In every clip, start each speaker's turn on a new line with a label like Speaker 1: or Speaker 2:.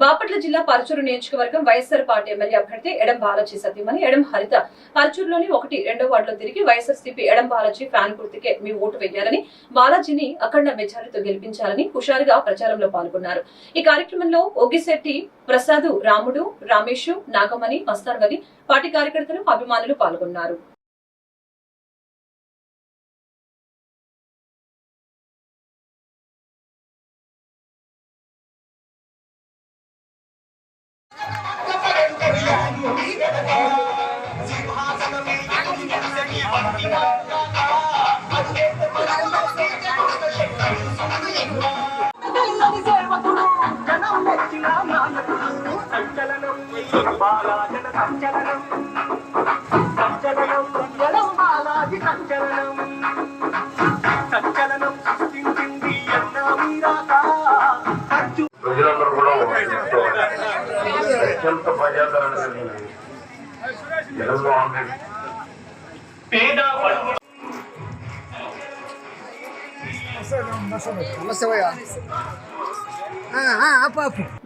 Speaker 1: బాపట్ల జిల్లా పరచూరు నియోజకవర్గం YSR party MLA అభ్యర్థి ఎడం బాలాజీ సతీమణి ఎడం హరిత. పరచూరులోని ఒకటి రెండో వార్డులో తిరిగి వైఎస్ఆర్సీపీ ఎడం బాలాజీ ఫ్యాన్ గుర్తుకే మీ ఓటు వేయాలని బాలాజీని అఖండ మెజారిటీతో గెలిపించాలని హుషారుగా ప్రచారంలో పాల్గొన్నారు. ఈ కార్యక్రమంలో ఒగిశెట్టి ప్రసాదు రాముడు రామేశు నాగమణి మస్తాన్వలి పార్టీ కార్యకర్తలు అభిమానులు పాల్గొన్నారు.
Speaker 2: సంచలనం బాలాజన సంచలనం సంచలనం జనం బాలాజి సంచలనం సంచలనం సృష్టించింది అన్న
Speaker 3: ప్రజలందరూ కూడా అత్యంత ప్రజాదరణ కలిగింది జగన్మోహన్ రెడ్డి
Speaker 2: పేద బడుగు
Speaker 4: నమస్తే భయ్యా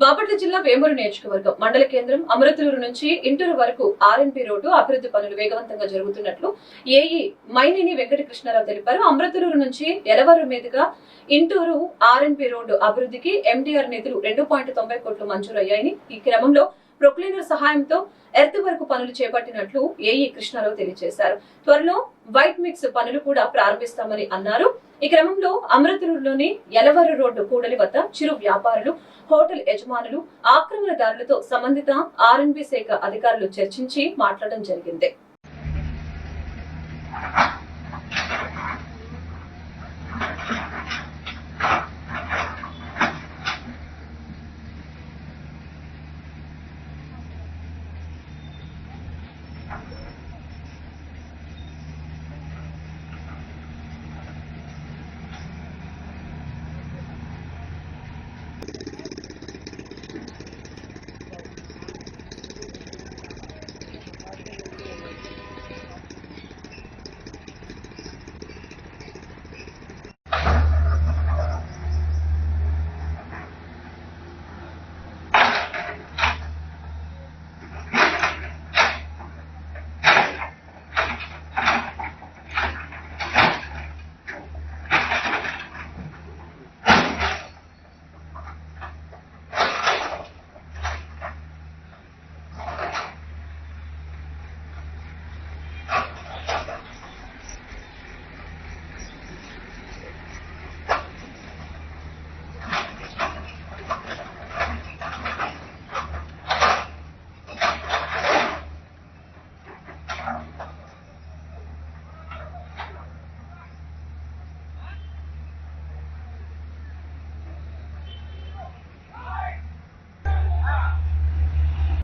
Speaker 1: బాపట్ల జిల్లా వేమూరు నియోజకవర్గం మండల కేంద్రం అమృతలూరు నుంచి ఇంటూరు వరకు ఆర్ఎన్పి రోడ్డు అభివృద్ధి పనులు వేగవంతంగా జరుగుతున్నట్లు ఏఈ మైనేని వెంకటకృష్ణారావు తెలిపారు అమృతలూరు నుంచి ఎలవరు మీదుగా ఇంటూరు ఆర్ఎన్పి రోడ్డు అభివృద్ధికి ఎండీఆర్ నిధులు రెండు పాయింట్ తొంభై కోట్లు మంజూరయ్యాయని ఈ క్రమంలో ప్రొక్లీనర్ సహాయంతో ఎర్త్ వరకు పనులు చేపట్టినట్లు ఏఈ కృష్ణారావు తెలియజేశారు. త్వరలో వైట్ మిక్స్ పనులు కూడా ప్రారంభిస్తామని అన్నారు. ఈ క్రమంలో అమృతలూరులోని యలవరు రోడ్డు కూడలి వద్ద చిరు వ్యాపారులు హోటల్ యజమానులు ఆక్రమణదారులతో సంబంధిత ఆర్ఎన్బి శాఖ అధికారులు చర్చించి మాట్లాడడం జరిగింది.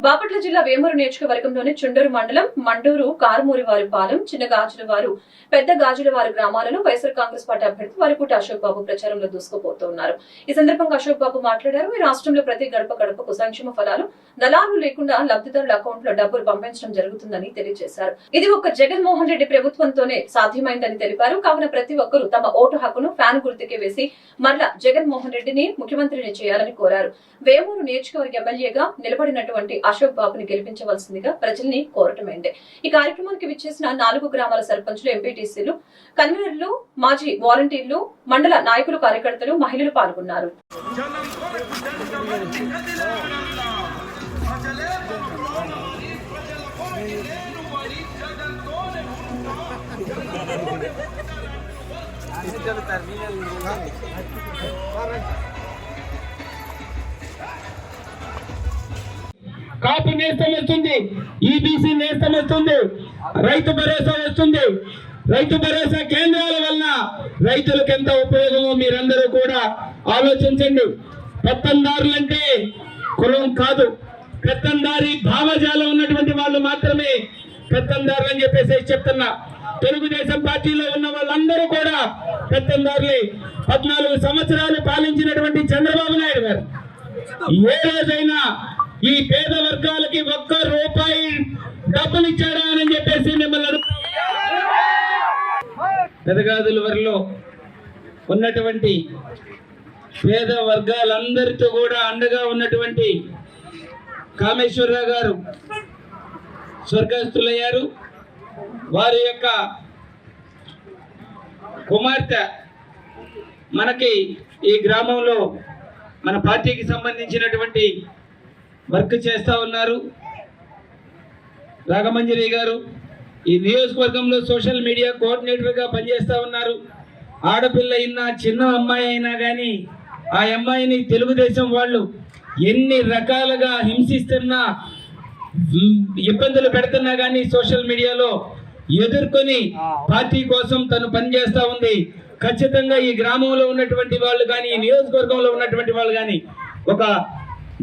Speaker 1: బాపట్ల జిల్లా వేమూరు నియోజకవర్గంలోని చుండూరు మండలం మండూరు కారుమూరివారు పాలెం చిన్న గాజులవారు పెద్ద గాజులవారు గ్రామాలలో వైఎస్ఆర్ కాంగ్రెస్ పార్టీ అభ్యర్థి వారిపూట అశోక్ బాబు ప్రచారంలో దూసుకుపోతున్నారు. ఈ సందర్భంగా అశోక్ బాబు మాట్లాడారు. ఈ రాష్ట్రంలో ప్రతి గడప గడపకు సంక్షేమ ఫలాలు దళాలు లేకుండా లబ్ధిదారుల అకౌంట్లో డబ్బులు పంపించడం జరుగుతుందని తెలియజేశారు. ఇది ఒక జగన్మోహన్ రెడ్డి ప్రభుత్వంతోనే సాధ్యమైందని తెలిపారు. కావున ప్రతి ఒక్కరూ తమ ఓటు హక్కును ఫ్యాన్ గుర్తుకే వేసి మరలా జగన్మోహన్ రెడ్డిని ముఖ్యమంత్రిని చేయాలని కోరారు. వేమూరు నియోజకవర్గ ఎమ్మెల్యేగా నిలబడినటువంటి అశోక్ చంద్రబాబుని గెలిపించవలసిందిగా ప్రజల్ని కోరటమైంది ఈ కార్యక్రమానికి విచ్చేసిన నాలుగు గ్రామాల సర్పంచులు ఎంపీటీసీలు కన్వీనర్లు మాజీ వాలంటీర్లు మండల నాయకులు కార్యకర్తలు మహిళలు పాల్గొన్నారు.
Speaker 5: కాపు నేస్తం వస్తుంది ఈబీసీ నేస్తం వస్తుంది రైతు భరోసా వస్తుంది. రైతు భరోసా కేంద్రాల వల్ల రైతులకు ఎంత ఉపయోగమో మీరందరూ కూడా ఆలోచించండి. పెత్తందారులంటే కులం కాదు. పెత్తందారి భావజాలం ఉన్నటువంటి వాళ్ళు మాత్రమే పెత్తందారులు అని చెప్పేసి చెప్తున్నా. తెలుగుదేశం పార్టీలో ఉన్న వాళ్ళందరూ కూడా పెత్తందారులే. పద్నాలుగు సంవత్సరాలు పాలించినటువంటి చంద్రబాబు నాయుడు గారు ఏ రోజైనా ఈ పేద వర్గాలకి ఒక్క రూపాయి డబ్బులు ఇచ్చాడా అని చెప్పేసి మిమ్మల్ని అడుగు పెదగాదుల వరిలో ఉన్నటువంటి పేద వర్గాలందరితో కూడా అండగా ఉన్నటువంటి కామేశ్వరరావు గారు స్వర్గస్థులయ్యారు. వారి యొక్క కుమార్తె మనకి ఈ గ్రామంలో మన పార్టీకి సంబంధించినటువంటి వర్క్ చేస్తూ ఉన్నారు. రాగమంజరి గారు ఈ నియోజకవర్గంలో సోషల్ మీడియా కోఆర్డినేటర్గా పనిచేస్తూ ఉన్నారు. ఆడపిల్ల అయినా చిన్న అమ్మాయి అయినా కానీ ఆ అమ్మాయిని తెలుగుదేశం వాళ్ళు ఎన్ని రకాలుగా హింసిస్తున్నా ఇబ్బందులు పెడుతున్నా కానీ సోషల్ మీడియాలో ఎదుర్కొని పార్టీ కోసం తను పనిచేస్తూ ఉంది. ఖచ్చితంగా ఈ గ్రామంలో ఉన్నటువంటి వాళ్ళు కానీ ఈ నియోజకవర్గంలో ఉన్నటువంటి వాళ్ళు కానీ ఒక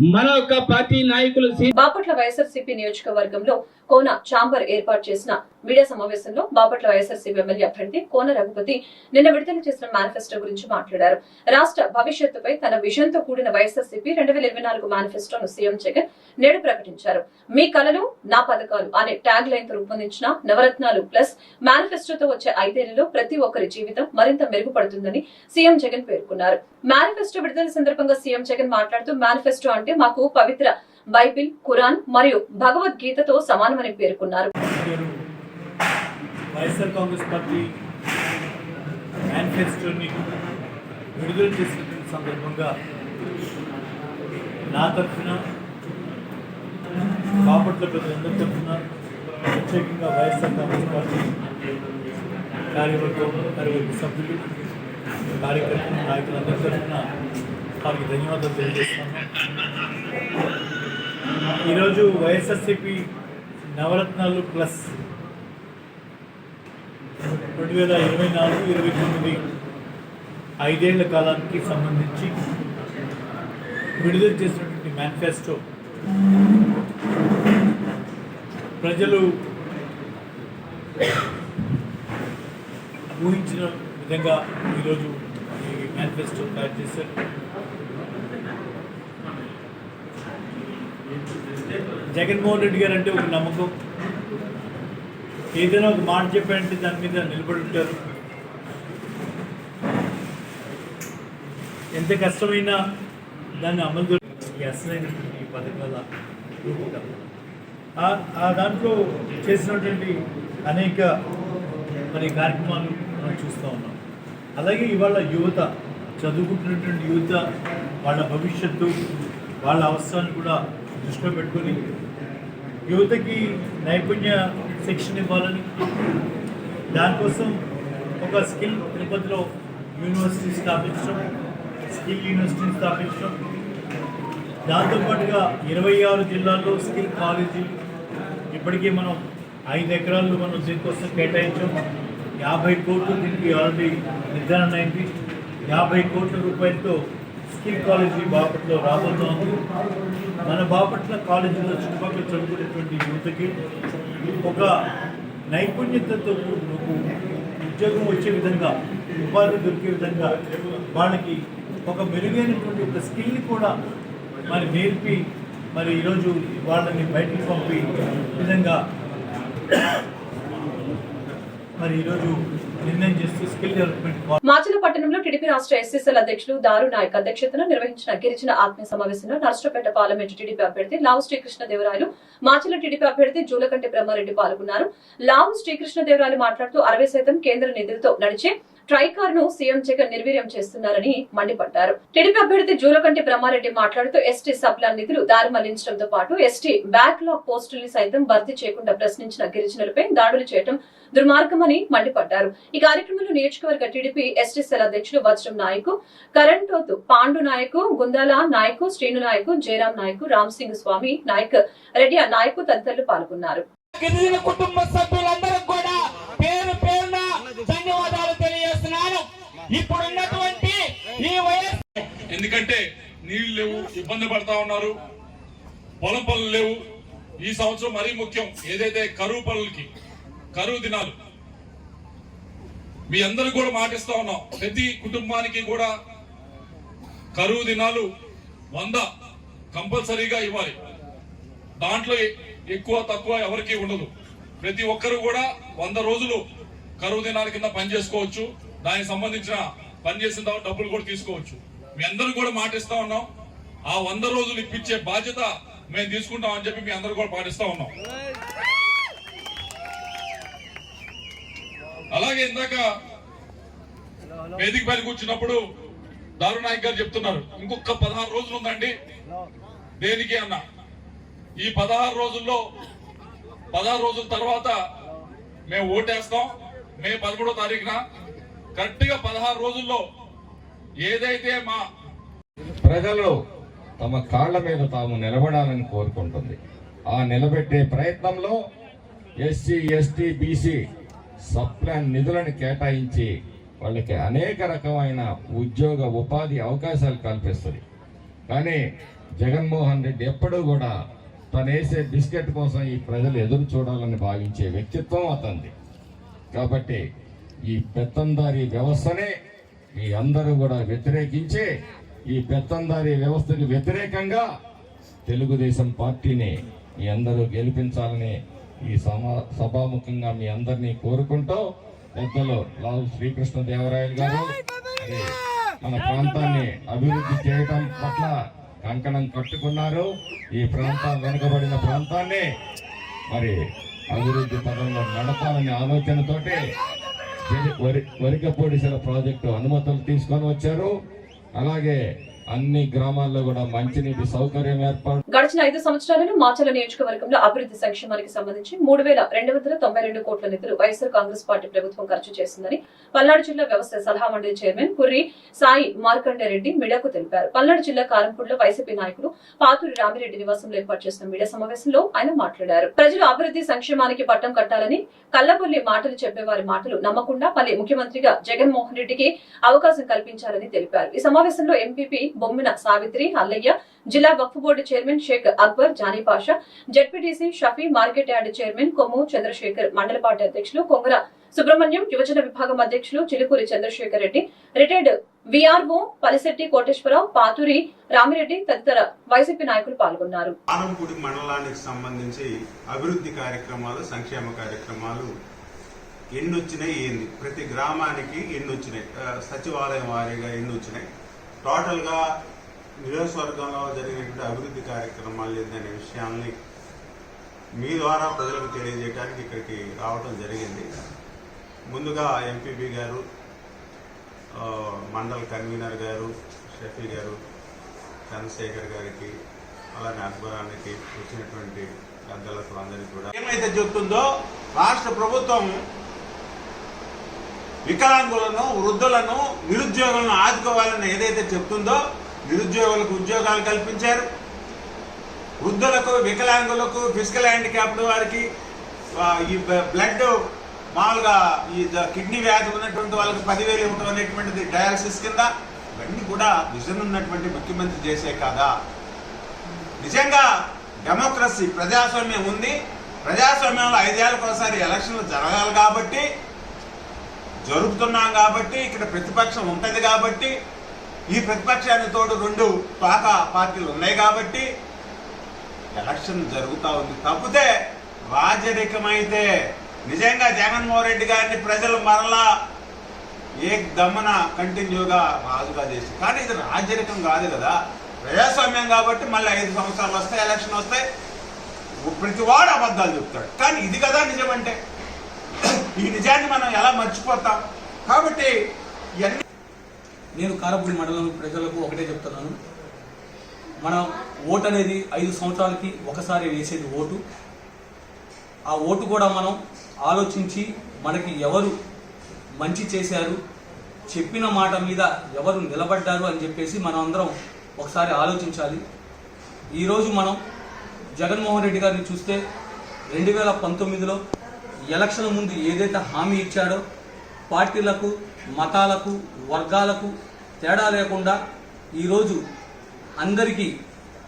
Speaker 5: మన యొక్క పార్టీ నాయకులు
Speaker 1: బాపట్ల వైఎస్ఆర్సీపీ నియోజకవర్గంలో కోన చాంబర్ ఏర్పాటు చేసిన మీడియా సమావేశంలో బాపట్ల వైఎస్ఆర్సీపీ ఎమ్మెల్యే అభ్యర్థి కోన రఘుపతి నిన్న విడుదల చేసిన మేనిఫెస్టో గురించి మాట్లాడారు. రాష్ట్ర భవిష్యత్తుపై తన విజన్తో కూడిన వైఎస్ఆర్సీపీ రెండు వేల ఇరవై నాలుగు మేనిఫెస్టోను సీఎం జగన్ నేడు ప్రకటించారు. మీ కలలు నా పథకాలు అనే ట్యాగ్ లైన్తో రూపొందించిన నవరత్నాలు ప్లస్ మేనిఫెస్టోతో వచ్చే ఐదేళ్ళలో ప్రతి ఒక్కరి జీవితం మరింత మెరుగుపడుతుందని సీఎం జగన్ పేర్కొన్నారు. మేనిఫెస్టో విడుదల సందర్భంగా సీఎం జగన్ మాట్లాడుతూ మేనిఫెస్టో అంటే మాకు పవిత్ర బైబిల్ ఖురాన్ మరియు భగవద్గీతతో సమానమని పేర్కొన్నారు.
Speaker 4: వైఎస్ఆర్ కాంగ్రెస్ పార్టీ మేనిఫెస్టోని విడుదల చేసిన సందర్భంగా నా తరఫున బాపట్ల ప్రజలందరి తరఫున ప్రత్యేకంగా వైఎస్ఆర్ కాంగ్రెస్ పార్టీ కార్యవర్గం కార్యవర్గ సభ్యులు కార్యకర్తలు నాయకులందరి తరఫున వారికి ధన్యవాదాలు తెలియజేస్తున్నాను. ఈరోజు వైఎస్ఆర్సీపీ నవరత్నాలు ప్లస్ రెండు వేల ఇరవై నాలుగు ఇరవై తొమ్మిది ఐదేళ్ళ కాలానికి సంబంధించి విడుదల చేసినటువంటి మేనిఫెస్టో ప్రజలు ఊహించిన విధంగా ఈరోజు ఈ మేనిఫెస్టో తయారు చేశారు. జగన్మోహన్ రెడ్డి గారు అంటే ఒక నమ్మకం. ఏదైనా ఒక మాట చెప్పారంటే దాని మీద నిలబడి ఉంటారు. ఎంత కష్టమైనా దాన్ని అమలు ఈ అసలైనటువంటి ఈ పథకాల ఆ దాంట్లో చేసినటువంటి అనేక మరి కార్యక్రమాలు మనం చూస్తూ ఉన్నాం. అలాగే ఇవాళ యువత చదువుకుంటున్నటువంటి యువత వాళ్ళ భవిష్యత్తు వాళ్ళ అవసరాన్ని కూడా దృష్టిలో పెట్టుకొని యువతకి నైపుణ్య శిక్షణ ఇవ్వాలని. దానికోసం ఒక స్కిల్ తిరుపతిలో యూనివర్సిటీ స్థాపించడం స్కిల్ యూనివర్సిటీని స్థాపించడం. దాంతోపాటుగా ఇరవై ఆరు జిల్లాల్లో స్కిల్ కాలేజీలు ఇప్పటికీ మనం ఐదు ఎకరాలు మనం దీనికోసం కేటాయించాం. యాభై కోట్లు దీనికి ఆల్రెడీ నిర్ధారణ అయింది. యాభై కోట్ల రూపాయలతో స్కిల్ కాలేజీ బాపట్లో రాబోతోంది. మన బాపట్ల కాలేజీలో చుట్టుపక్కల చదువుకునేటువంటి యువతకి ఒక నైపుణ్యతతో కూడిన ఉద్యోగం వచ్చే విధంగా ఉపాధి దొరికే విధంగా వాళ్ళకి ఒక మెరుగైనటువంటి ఒక స్కిల్ని కూడా మరి నేర్పి మరి ఈరోజు వాళ్ళని బయటికి పంపి విధంగా మరి ఈరోజు నిర్ణయం చేస్తూ స్కిల్ డెవలప్మెంట్
Speaker 1: మాచల పట్టణంలో టీడీపీ రాష్ట్ర ఎస్ఎస్ఎల్ అధ్యక్షులు దారు నాయక్ అధ్యక్షతన నిర్వహించిన గిరిజన ఆత్మీయ సమావేశంలో నర్సపేట పార్లమెంటు టీడీపీ అభ్యర్థి లావు శ్రీకృష్ణదేవరాయలు మాచల టీడీపీ అభ్యర్థి జూలకంటి బ్రహ్మారెడ్డి పాల్గొన్నారు. లావు శ్రీకృష్ణదేవరాయలు మాట్లాడుతూ అరవై శాతం కేంద్ర నిధులతో నడిచే ట్రైకార్ను సీఎం జగన్ నిర్వీర్యం చేస్తున్నారని మండిపడ్డారు. టీడీపీ అభ్యర్థి జూలకంటి బ్రహ్మారెడ్డి మాట్లాడుతూ ఎస్టీ సబ్ల నిధులు దారి మళ్ళించడంతో పాటు ఎస్టీ బ్యాక్లాగ్ పోస్టుల్ని సైతం భర్తీ చేయకుండా ప్రశ్నించిన గిరిజనులపై దాడులు చేయడం దుర్మార్గమని మండిపడ్డారు. ఈ కార్యక్రమంలో నియోజకవర్గ టీడీపీ ఎస్టీ సెల్ అధ్యక్షులు వజ్రం నాయకు కరెంటోతు పాండు నాయకు గుందాల నాయకు శ్రీను నాయకు జయరాం నాయకు రామ్ సింగ్ స్వామి నాయక్ రెడ్డి నాయకు తదితరులు పాల్గొన్నారు.
Speaker 6: కుటుంబ సభ్యులందరూ ఇప్పుడున్నటువంటి ఈ వైరస్
Speaker 7: ఎందుకంటే నీళ్ళు లేవు ఇబ్బంది పడతా ఉన్నారు. పొలం పనులు లేవు. ఈ సంవత్సరం మరీ ముఖ్యం ఏదైతే కరువు పనులకి కరువు దినాలు. మీ అందరూ కూడా మాటిస్తా ఉన్నాం. ప్రతి కుటుంబానికి కూడా కరువు దినాలు వంద కంపల్సరీగా ఇవ్వాలి. దాంట్లో ఎక్కువ తక్కువ ఎవరికి ఉండదు. ప్రతి ఒక్కరు కూడా వంద రోజులు కరువు దినాల కింద పని చేసుకోవచ్చు దానికి సంబంధించిన పనిచేసిన తర్వాత డబ్బులు కూడా తీసుకోవచ్చు. మీ అందరూ కూడా మాటిస్తా ఉన్నాం. ఆ వంద రోజులు ఇప్పించే బాధ్యత మేము తీసుకుంటాం అని చెప్పి మీ అందరూ కూడా పాటిస్తా ఉన్నాం. అలాగే ఇందాక వేదిక పైన కూర్చున్నప్పుడు దారు నాయక్ గారు చెప్తున్నారు ఇంకొక పదహారు రోజులు ఉందండి. దేనికి అన్న? ఈ పదహారు రోజుల్లో పదహారు రోజుల తర్వాత మేము ఓటేస్తాం. మే పదమూడో తారీఖున గట్టిగా పదహారు రోజుల్లో ఏదైతే మా
Speaker 8: ప్రజలు తమ కాళ్ళ మీద తాము నిలబడాలని కోరుకుంటుంది. ఆ నిలబెట్టే ప్రయత్నంలో ఎస్సీ ఎస్టీ బీసీ సప్లాన్ నిధులను కేటాయించి వాళ్ళకి అనేక రకమైన ఉద్యోగ ఉపాధి అవకాశాలు కల్పిస్తుంది. కానీ జగన్మోహన్ రెడ్డి ఎప్పుడూ కూడా తను వేసే బిస్కెట్ కోసం ఈ ప్రజలు ఎదురు చూడాలని భావించే వ్యక్తిత్వం అతనిది. కాబట్టి ఈ పెత్తందారీ వ్యవస్థనే మీ అందరూ కూడా వ్యతిరేకించి ఈ పెత్తందారీ వ్యవస్థకు వ్యతిరేకంగా తెలుగుదేశం పార్టీని మీ అందరూ గెలిపించాలని ఈ సమా సభాముఖంగా మీ అందరినీ కోరుకుంటూ పెద్దలు లావు శ్రీకృష్ణదేవరాయలు గారు మన ప్రాంతాన్ని అభివృద్ధి చేయటం పట్ల కంకణం కట్టుకున్నారు. ఈ ప్రాంతం వెనుకబడిన ప్రాంతాన్ని మరి అభివృద్ధి పదంలో నడపాలనే ఆలోచనతోటి వరి- వరి ప్రాజెక్టు అనుమతులు తీసుకొని వచ్చారు. అలాగే అన్ని గ్రామాల్లో కూడా మంచినీటి సౌకర్యం ఏర్పాటు
Speaker 1: గడిచిన ఐదు సంవత్సరాలలో మాచల నియోజకవర్గంలో అభివృద్ధి సంక్షేమానికి సంబంధించి మూడు వేల రెండు వందల తొంభై రెండు కోట్ల నిధులు వైఎస్ఆర్ కాంగ్రెస్ పార్టీ ప్రభుత్వం ఖర్చు చేసిందని పల్నాడు జిల్లా వ్యవస్థ సలహా మండలి చైర్మన్ కుర్రి సాయి మార్కండేరెడ్డి మీడియాకు తెలిపారు. పల్నాడు జిల్లా కారంపూడిలో వైసీపీ నాయకుడు పాతూరి రామిరెడ్డి నివాసంలో ఏర్పాటు చేసిన మీడియా సమావేశంలో ఆయన మాట్లాడారు. ప్రజలు అభివృద్ధి సంక్షేమానికి పట్టం కట్టాలని కల్లబొల్లి మాటలు చెప్పేవారి మాటలు నమ్మకుండా మళ్ళీ ముఖ్యమంత్రిగా జగన్మోహన్ రెడ్డికి అవకాశం కల్పించాలని తెలిపారు. ఈ సమావేశంలో ఎంపీపీ బొమ్మిన సావిత్రి అల్లయ్య జిల్లా Waqf board chairman Sheikh Akbar Jani Pasha ZPTC Shafi market yard chairman Kommu Chandrasekhar మండల పార్టీ అధ్యక్షులు కొంగర సుబ్రహ్మణ్యం యువజన విభాగం అధ్యక్షులు చిలుకూరి చంద్రశేఖర్ రెడ్డి రిటైర్డ్ విఆర్ఓ పలిశెట్టి కోటేశ్వరరావు పాతూరి రామిరెడ్డి తదితర వైసీపీ నాయకులు పాల్గొన్నారు.
Speaker 9: ఆనంపూడి మండలానికి సంబంధించి అభివృద్ధి కార్యక్రమాలు సంక్షేమ కార్యక్రమాలు ఎన్నొచ్చినాయి ఏంది? ప్రతి గ్రామానికి ఎన్నొచ్చినాయి? సచివాలయం వారీగా ఎన్నొచ్చినాయి? టోటల్గా నియోజకవర్గంలో జరిగినటువంటి అభివృద్ధి కార్యక్రమాలు ఏందనే విషయాల్ని మీ ద్వారా ప్రజలకు తెలియజేయడానికి ఇక్కడికి రావడం జరిగింది. ముందుగా ఎంపీపీ గారు మండల మండల్ కన్వీనర్ గారు షఫీ గారు చంద్రశేఖర్ గారికి అలానే అక్బరానికి వచ్చినటువంటి పెద్దలకు అందరికీ కూడా. ఏమైతే చెప్తుందో రాష్ట్ర ప్రభుత్వం వికలాంగులను వృద్ధులను నిరుద్యోగులను ఆదుకోవాలని ఏదైతే చెప్తుందో నిరుద్యోగులకు ఉద్యోగాలు కల్పించారు. వృద్ధులకు వికలాంగులకు ఫిజికల్ హ్యాండిక్యాప్డ్ వారికి ఈ బ్లడ్ మామూలుగా ఈ కిడ్నీ వ్యాధి ఉన్నటువంటి వాళ్ళకి పదివేలు ఇవ్వడం అనేటువంటిది డయాలసిస్ కింద ఇవన్నీ కూడా విజన్ ఉన్నటువంటి ముఖ్యమంత్రి చేసే కాదా నిజంగా డెమోక్రసీ ప్రజాస్వామ్యం ఉంది. ప్రజాస్వామ్యంలో ఐదేళ్ళకు ఒకసారి ఎలక్షన్లు జరగాలి కాబట్టి జరుపుతున్నాం కాబట్టి ఇక్కడ ప్రతిపక్షం ఉంటుంది కాబట్టి ఈ ప్రతిపక్షానికి తోడు రెండు పాక పార్టీలు ఉన్నాయి కాబట్టి ఎలక్షన్ జరుగుతూ ఉంది. తప్పితే రాజరికమైతే నిజంగా జగన్మోహన్ రెడ్డి గారిని ప్రజలు మరలా ఏ దమ్మన కంటిన్యూగా రాజుగా చేసి కానీ ఇది రాజరికం కాదు కదా. ప్రజాస్వామ్యం కాబట్టి మళ్ళీ ఐదు సంవత్సరాలు వస్తాయి ఎలక్షన్ వస్తాయి. ప్రతి వాడు అబద్ధాలు చెప్తాడు. కానీ ఇది కదా నిజం అంటే ఈ నిజాన్ని మనం ఎలా మర్చిపోతాం? కాబట్టి ఇవన్నీ
Speaker 10: నేను కారపూడి మండలం ప్రజలకు ఒకటే చెప్తున్నాను. మనం ఓటు అనేది ఐదు సంవత్సరాలకి ఒకసారి వేసేది ఓటు. ఆ ఓటు కూడా మనం ఆలోచించి మనకి ఎవరు మంచి చేశారు చెప్పిన మాట మీద ఎవరు నిలబడ్డారు అని చెప్పేసి మనం అందరం ఒకసారి ఆలోచించాలి. ఈరోజు మనం జగన్మోహన్ రెడ్డి గారిని చూస్తే రెండు వేల పంతొమ్మిదిలో ఎలక్షన్ ముందు ఏదైతే హామీ ఇచ్చాడో పార్టీలకు మతాలకు వర్గాలకు తేడా లేకుండా ఈరోజు అందరికీ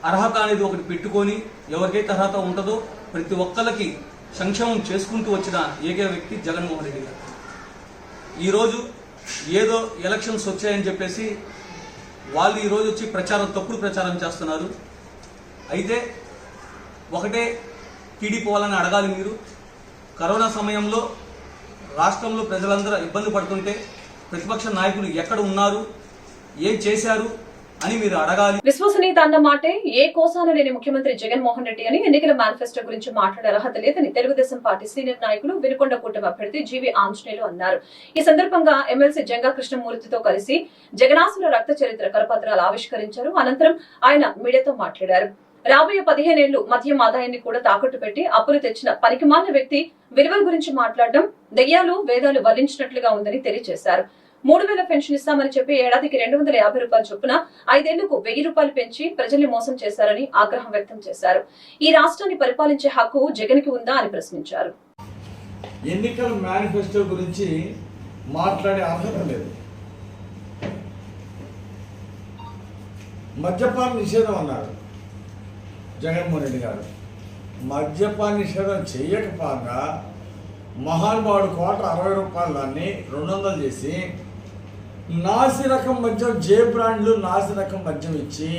Speaker 10: అర్హత అనేది ఒకటి పెట్టుకొని ఎవరికైతే అర్హత ఉంటుందో ప్రతి ఒక్కరికి సంక్షేమం చేసుకుంటూ వచ్చిన ఏకైక వ్యక్తి జగన్మోహన్ రెడ్డి గారు. ఈరోజు ఏదో ఎలక్షన్స్ వచ్చాయని చెప్పేసి వాళ్ళు ఈరోజు వచ్చి ప్రచారం తప్పుడు ప్రచారం చేస్తున్నారు. అయితే ఒకటే టీడీపీ వాళ్ళని అడగాలి మీరు. కరోనా సమయంలో రాష్ట్రంలో ప్రజలందరూ ఇబ్బంది పడుతుంటే ప్రతిపక్ష నాయకులు ఎక్కడ ఉన్నారు? ఏం చేశారు? అని మీరు అడగాలి.
Speaker 1: విశ్వసనీయత అన్న మాటే ఏ కోసాన లేని ముఖ్యమంత్రి జగన్మోహన్ రెడ్డి అని ఎన్నికల మేనిఫెస్టో గురించి మాట్లాడే అర్హత లేదని తెలుగుదేశం పార్టీ సీనియర్ నాయకులు వినుకొండ కూటమి అభ్యర్థి జీవి ఆంజనేయులు అన్నారు. ఈ సందర్భంగా ఎమ్మెల్సీ జంగా కృష్ణమూర్తితో కలిసి జగనాసుల రక్త చరిత్ర కరపత్రాలు ఆవిష్కరించారు. అనంతరం ఆయన మీడియాతో మాట్లాడారు. రాబోయే పదిహేనేళ్ళు మద్యం ఆదాయాన్ని కూడా తాకట్టు పెట్టి అప్పులు తెచ్చిన పనికిమాలిన వ్యక్తి విలువల గురించి మాట్లాడడం దెయ్యాలు వేదాలు వల్లించినట్లుగా ఉందని తెలియజేశారు. మూడు వేల పెన్షన్ ఇస్తామని చెప్పి ఏడాదికి రెండు వందల యాభై రూపాయల చొప్పున ఐదేళ్ళకు వెయ్యి రూపాయలు పెంచి ప్రజల్ని మోసం చేశారని ఆగ్రహం వ్యక్తం చేశారు. ఈ రాష్ట్రాన్ని పరిపాలించే హక్కు జగన్కి ఉందా అని ప్రశ్నించారు.
Speaker 11: ఎన్నికల మేనిఫెస్టో గురించి మాట్లాడే అర్హత లేదు. మద్యపాన నిషేధం అన్నారు. జగన్మోహన్ రెడ్డి గారు. మద్యపాన నిషేధం చేయకపోగా మహానుభావుడు కోట అరవై రూపాయలు దాన్ని రెండు వందలు చేసి నాసి రకం మద్యం జే బ్రాండ్లు నాసి రకం మద్యం ఇచ్చి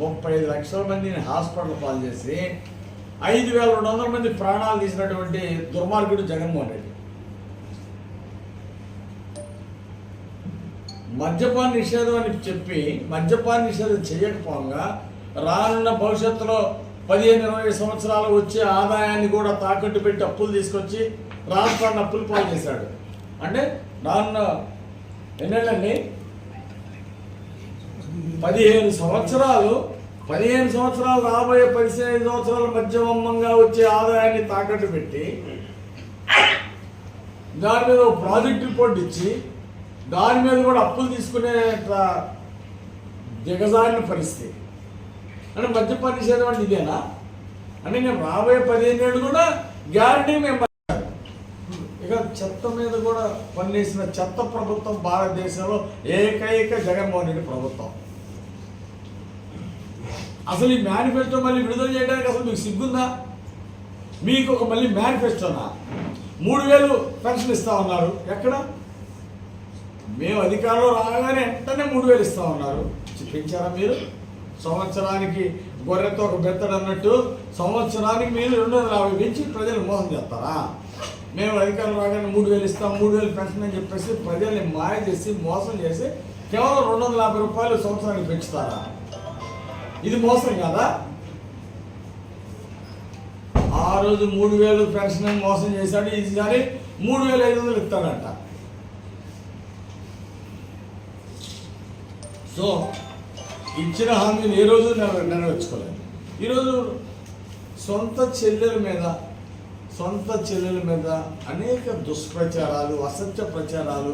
Speaker 11: ముప్పై ఐదు లక్షల మందిని హాస్పిటల్ పాలు చేసి ఐదు వేల రెండు వందల మంది ప్రాణాలు తీసినటువంటి దుర్మార్గుడు జగన్మోహన్ రెడ్డి. మద్యపాన నిషేధం అని చెప్పి మద్యపాన నిషేధం చేయకపోగా రానున్న భవిష్యత్తులో పదిహేను ఇరవై సంవత్సరాలు వచ్చే ఆదాయాన్ని కూడా తాకట్టు పెట్టి అప్పులు తీసుకొచ్చి రాష్ట్రాన్ని అప్పులు పాలు చేశాడు. అంటే రానున్న ఎన్నేళ్ళండి? పదిహేను సంవత్సరాలు పదిహేను సంవత్సరాలు రాబోయే పదిహేను సంవత్సరాల మధ్యమంగా వచ్చే ఆదాయాన్ని తాకట్టు పెట్టి దాని మీద ఒక ప్రాజెక్ట్ రిపోర్ట్ ఇచ్చి దాని మీద కూడా అప్పులు తీసుకునే దిగజారిన పరిస్థితి. అంటే మద్యపాన నిషేధం అంటే ఇదేనా? అంటే నేను రాబోయే పదిహేను ఏళ్ళు కూడా గ్యారంటీ మేము ఇక చెత్త మీద కూడా పనిచేసిన చెత్త ప్రభుత్వం భారతదేశంలో ఏకైక జగన్మోహన్ రెడ్డి ప్రభుత్వం. అసలు ఈ మేనిఫెస్టో మళ్ళీ విడుదల చేయడానికి అసలు మీకు సిగ్గుందా? మీకు ఒక మళ్ళీ మేనిఫెస్టోనా మూడు వేలు పెన్షన్ ఇస్తా ఉన్నారు. ఎక్కడ? మేము అధికారంలో రాగానే వెంటనే మూడు వేలు ఇస్తా ఉన్నారు. చూపించారా మీరు? సంవత్సరానికి గొర్రెతో ఒక బెత్తడు అన్నట్టు సంవత్సరానికి మీరు రెండు వందల యాభై పెంచి ప్రజలు మోసం చేస్తారా? మేము అధికారులు రాగానే మూడు వేలు ఇస్తాం మూడు వేలు పెన్షన్ అని చెప్పేసి ప్రజల్ని మాయ చేసి మోసం చేసి కేవలం రెండు వందల యాభై రూపాయలు సంవత్సరానికి పెంచుతారా? ఇది మోసం కదా? ఆ రోజు మూడు వేలు పెన్షన్ మోసం చేశాడు ఈసారి మూడు వేల ఐదు వందలు ఇస్తాడంట. సో ఇచ్చిన హామీని ఏ రోజు నెరవేర్చుకోలేదు. ఈరోజు సొంత చెల్లెల మీద సొంత చెల్లెల మీద అనేక దుష్ప్రచారాలు అసత్య ప్రచారాలు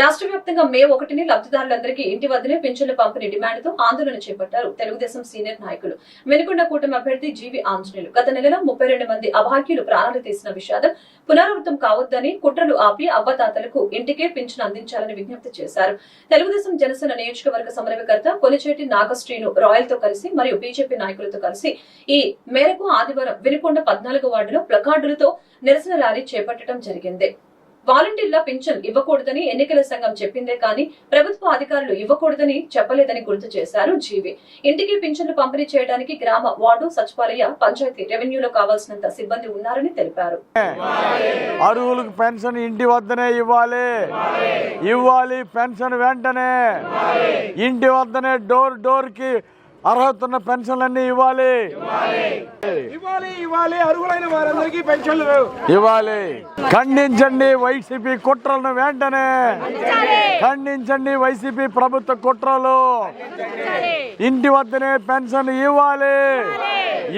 Speaker 1: రాష్ట్ర వ్యాప్తంగా మే ఒకటిని లబ్ధిదారులందరికీ ఇంటి వద్దనే పింఛన్ల పంపిణీ డిమాండ్తో ఆందోళన చేపట్టారు తెలుగుదేశం సీనియర్ నాయకులు. వెనుకొండ కూటమి అభ్యర్థి జీవి ఆంజనేయులు. గత నెలలో ముప్పై రెండు మంది అభాగ్యులు ప్రాణాలు తీసిన విషాదం పునరావృతం కావద్దని కుట్రలు ఆపి అవ్వతాతలకు ఇంటికే పింఛను అందించాలని విజ్ఞప్తి చేశారు. తెలుగుదేశం జనసేన నియోజకవర్గ సమన్వయకర్త కొలిచేటి నాగశ్రీను రాయల్తో కలిసి మరియు బీజేపీ నాయకులతో కలిసి ఈ మేరకు ఆదివారం వినుకొండ పద్నాలుగు వార్డులో ప్లకార్డులతో నిరసన ర్యాలీ చేపట్టడం జరిగింది. వాలంటీర్ల పింఛన్ ఇవ్వకూడదని ఎన్నికల సంఘం చెప్పిందే కానీ ప్రభుత్వ అధికారులు ఇవ్వకూడదని చెప్పలేదని గుర్తు చేశారు జీవి. ఇంటికి పింఛన్లు పంపిణీ చేయడానికి గ్రామ వార్డు సచివాలయ పంచాయతీ రెవెన్యూలో కావాల్సినంత సిబ్బంది ఉన్నారని తెలిపారు.
Speaker 11: అరువులకు పెన్షన్ ఇంటి వద్దనే ఇవ్వాలి. ఇవ్వాలి పెన్షన్ వెంటనే. ఇంటి వద్దనే డోర్ డోర్కి అర్హత ఉన్న పెన్షన్లన్నీ ఇవ్వాలి.
Speaker 2: ఇవ్వాలి ఇవ్వాలి. అర్హులైన వారందరికీ పెన్షన్లు
Speaker 11: ఇవ్వాలి. ఖండించండి వైసీపీ కుట్రలను వెంటనే. ఖండించండి వైసీపీ ప్రభుత్వ కుట్రలు. ఇంటి వద్దనే పెన్షన్ ఇవ్వాలి.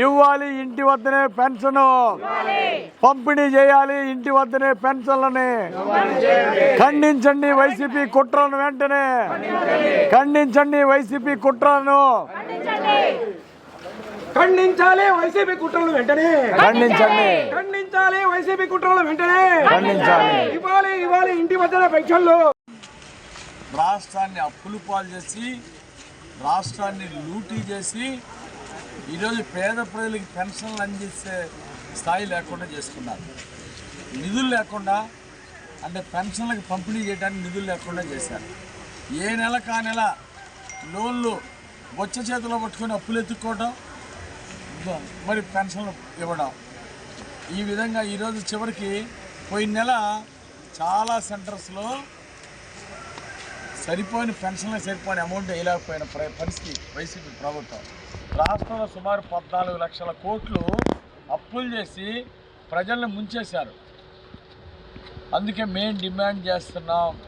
Speaker 11: ఇవ్వాలి ఇంటి వద్దనే పెన్షన్. పంపిణీ చేయాలి ఇంటి వద్దనే పెన్షన్లని. ఖండించండి వైసీపీ కుట్రలను వెంటనే. ఖండించండి వైసీపీ కుట్రలను.
Speaker 2: ఖండించాలి వైసీపీ కుట్రలు వెంటనే.
Speaker 11: ఖండించండి.
Speaker 2: ఖండించాలి వైసీపీ కుట్రలు వెంటనే.
Speaker 11: ఖండించాలి.
Speaker 2: ఇవ్వాలి ఇవ్వాలి ఇంటి వద్దన పెన్షన్లు.
Speaker 11: రాష్ట్రాన్ని అప్పులు పాలు చేసి రాష్ట్రాన్ని లూటీ చేసి ఈరోజు పేద ప్రజలకి పెన్షన్లు అందించే స్థాయి లేకుండా చేసుకున్నారు నిధులు లేకుండా అంటే పెన్షన్లకు పంపిణీ చేయడానికి నిధులు లేకుండా చేశారు. ఏ నెల కా నెల లోన్లు వచ్చే చేతిలో పట్టుకొని అప్పులు ఎత్తుక్కోవడం మరి పెన్షన్లు ఇవ్వడం. ఈ విధంగా ఈరోజు చివరికి పోయిన నెల చాలా సెంటర్స్లో సరిపోయిన పెన్షన్లు సరిపోయిన అమౌంట్ వేయలేకపోయిన ప్ర- పరిస్థితి వైసీపీ ప్రభుత్వం. రాష్ట్రంలో సుమారు పద్నాలుగు లక్షల కోట్లు అప్పులు చేసి ప్రజల్ని ముంచేశారు. అందుకే మేము డిమాండ్ చేస్తున్నాం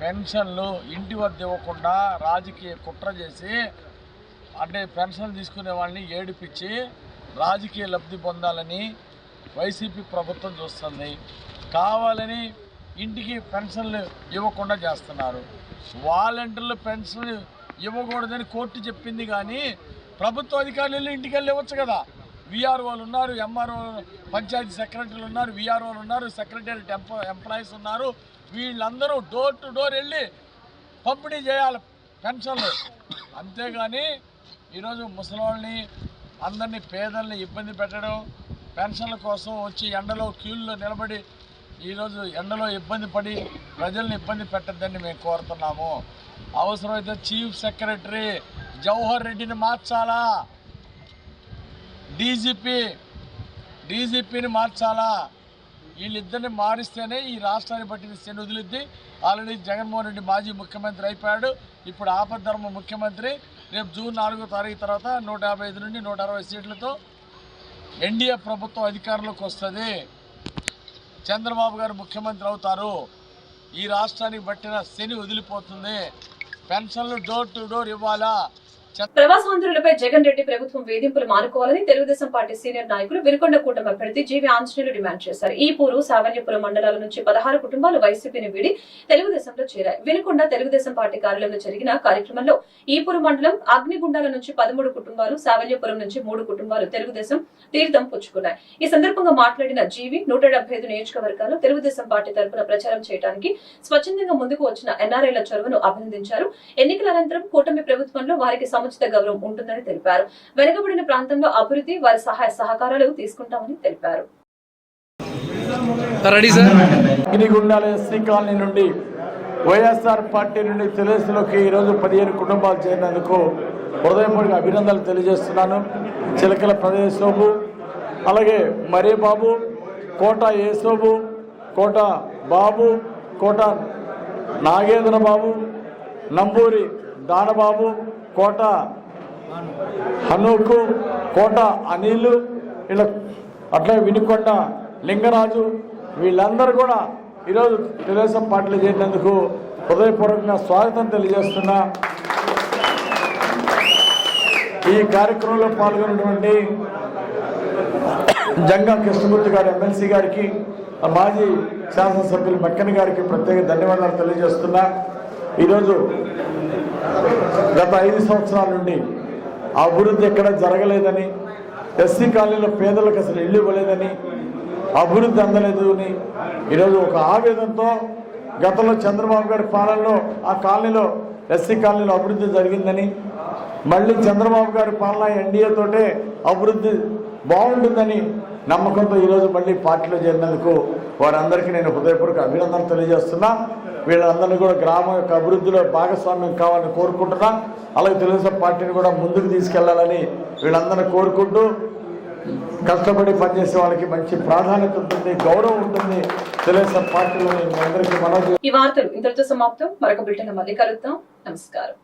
Speaker 11: పెన్షన్లు ఇంటి వద్ద ఇవ్వకుండా రాజకీయ కుట్ర చేసి అంటే పెన్షన్ తీసుకునే వాళ్ళని ఏడిపించి రాజకీయ లబ్ధి పొందాలని వైసీపీ ప్రభుత్వం చూస్తుంది. కావాలని ఇంటికి పెన్షన్లు ఇవ్వకుండా చేస్తున్నారు. వాలంటీర్లు పెన్షన్ ఇవ్వకూడదని కోర్టు చెప్పింది కానీ ప్రభుత్వ అధికారులు ఇంటికి వెళ్ళి ఇవ్వచ్చు కదా. విఆర్ఓలు ఉన్నారు ఎంఆర్ఓ పంచాయతీ సెక్రటరీలు ఉన్నారు విఆర్ఓలు ఉన్నారు సెక్రటరీ ఎంప్లాయీస్ ఉన్నారు. వీళ్ళందరూ డోర్ టు డోర్ వెళ్ళి పంపిణీ చేయాలి పెన్షన్లు. అంతేగాని ఈరోజు ముసలివాళ్ళని అందరినీ పేదల్ని ఇబ్బంది పెట్టడం పెన్షన్ల కోసం వచ్చి ఎండలో క్యూల్లో నిలబడి ఈరోజు ఎండలో ఇబ్బంది పడి ప్రజల్ని ఇబ్బంది పెట్టద్దని మేము కోరుతున్నాము. అవసరమైతే చీఫ్ సెక్రటరీ జవహర్ రెడ్డిని మార్చాలా? డీజీపీ డీజీపీని మార్చాలా? వీళ్ళిద్దరిని మారిస్తేనే ఈ రాష్ట్రాన్ని పట్టిన శని వదిలిద్ది. ఆల్రెడీ జగన్మోహన్ రెడ్డి మాజీ ముఖ్యమంత్రి అయిపోయాడు. ఇప్పుడు ఆపద్ధర్మ ముఖ్యమంత్రి రేపు జూన్ నాలుగో తారీఖు తర్వాత నూట యాభై ఐదు నుండి నూట అరవై సీట్లతో ఎన్డీఏ ప్రభుత్వం అధికారంలోకి వస్తుంది. చంద్రబాబు గారు ముఖ్యమంత్రి అవుతారు. ఈ రాష్ట్రానికి పట్టిన శని వదిలిపోతుంది. పెన్షన్లు డోర్ టు డోర్ ఇవ్వాలా?
Speaker 1: ప్రవాసాంధ్రులపై జగన్ రెడ్డి ప్రభుత్వం వేధింపులు మానుకోవాలని తెలుగుదేశం పార్టీ సీనియర్ నాయకులు వినుకొండ కూటమి అభ్యర్థి జీవి ఆంజనేయులు డిమాండ్ చేశారు. ఈ పూరు సావన్యపురం మండలాల నుంచి పదహారు కుటుంబాలు వైసీపీని వీడి తెలుగుదేశంలో చేరాయి. వినుకొండ తెలుగుదేశం పార్టీ కార్యాలయంలో జరిగిన కార్యక్రమంలో ఈపూరు మండలం అగ్నిగుండాల నుంచి పదమూడు కుటుంబాలు సావల్యపురం నుంచి మూడు కుటుంబాలు తెలుగుదేశం తీర్థం పుచ్చుకున్నాయి. ఈ సందర్భంగా మాట్లాడిన జీవి నూట డెబ్బై ఐదు నియోజకవర్గాల్లో తెలుగుదేశం పార్టీ తరఫున ప్రచారం చేయడానికి స్వచ్ఛందంగా ముందుకు వచ్చిన ఎన్ఆర్ఐల చొరవను అభినందించారు. ఎన్నికల అనంతరం కూటమి ప్రభుత్వంలో వారికి సముచిత గౌరవం ఉంటుందని తెలిపారు. వెనుకబడిన ప్రాంతంలో అభివృద్ధి వారి సహాయ సహకారాలు తీసుకుంటామని తెలిపారు.
Speaker 11: గిరిగుండాల ఎస్సీ కాలనీ నుండి వైఎస్ఆర్ పార్టీ నుండి తెలుగులోకి ఈరోజు పదిహేను కుటుంబాలు చేరినందుకు హృదయపూర్వక అభినందనలు తెలియజేస్తున్నాను. చిలకల ప్రదేశ్ బాబు అలాగే మరే బాబు కోట యేసోబు కోట బాబు కోట నాగేంద్ర బాబు నంబూరి దానబాబు కోట హనూకు కోట అనిల్ ఇలా అట్లే వినుకొండ లింగరాజు వీళ్ళందరూ కూడా ఈరోజు తెలుగుదేశం పార్టీలు చేరినందుకు హృదయపూర్వకంగా స్వాగతం తెలియజేస్తున్నా. ఈ కార్యక్రమంలో పాల్గొన్నటువంటి జంగా కృష్ణమూర్తి గారి ఎమ్మెల్సీ గారికి మాజీ శాసనసభ్యులు మక్కన్ గారికి ప్రత్యేక ధన్యవాదాలు తెలియజేస్తున్నా. ఈరోజు గత ఐదు సంవత్సరాల నుండి అభివృద్ధి ఎక్కడ జరగలేదని ఎస్సీ కాలనీలో పేదలకు అసలు ఇల్లు ఇవ్వలేదని అభివృద్ధి అందలేదు అని ఈరోజు ఒక ఆవేదనతో గతంలో చంద్రబాబు గారి పాలనలో ఆ కాలనీలో ఎస్సీ కాలనీలో అభివృద్ధి జరిగిందని మళ్ళీ చంద్రబాబు గారి పాలన ఎన్డీఏ తోటే అభివృద్ధి బాగుంటుందని నమ్మకంతో ఈరోజు మళ్ళీ పార్టీలో చేరినందుకు వారందరికీ నేను హృదయపూర్వక అభినందనలు తెలియజేస్తున్నా. వీళ్ళందరినీ కూడా గ్రామం యొక్క అభివృద్ధిలో భాగస్వామ్యం కావాలని కోరుకుంటున్నా. అలాగే తెలుగుదేశం పార్టీని కూడా ముందుకు తీసుకెళ్ళాలని వీళ్ళందరినీ కోరుకుంటూ కష్టపడి పనిచేసే వాళ్ళకి మంచి ప్రాధాన్యత ఉంటుంది గౌరవం ఉంటుంది. తెలుగుదేశం పార్టీలో అందరికీ మనవి
Speaker 1: ఈ వార్తలు ఇంతటితో సమాప్తం. మరొక బిల్టన్ మళ్ళీ కలుద్దాం. నమస్కారం.